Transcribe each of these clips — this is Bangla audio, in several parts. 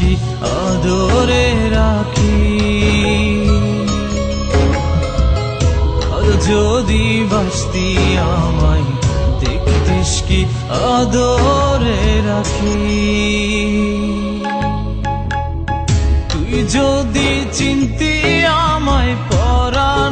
কি আদরে রাখি। যদি বাসতি আমায়, দেখতিস কি আদরে রাখি। তুই যদি চিনতি আমায় পরাণের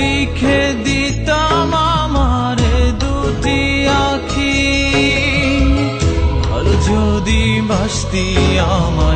লিখে দিতাম আমার দুটি আখি। ভালো যদি বাসতি আমায়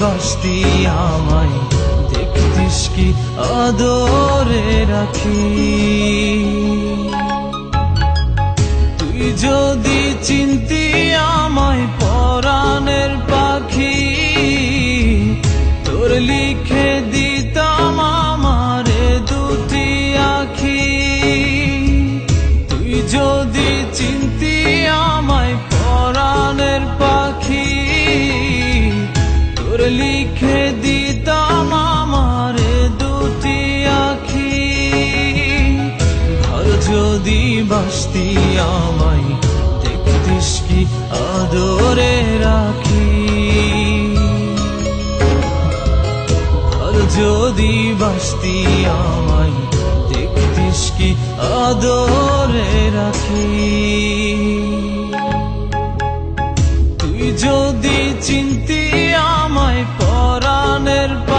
বাসতি আমায় দেখতিস কি আদরে রাখি? তুই যদি চিন্তি আমায় পরাণের পাখি ভালোবাসতি আমায় দেখতিস কি? আদরে রাখি। আর যদি বাসতি আমায় দেখতিস কি? আদরে রাখি। তুই যদি চিন্তি আমায় পরাণের পা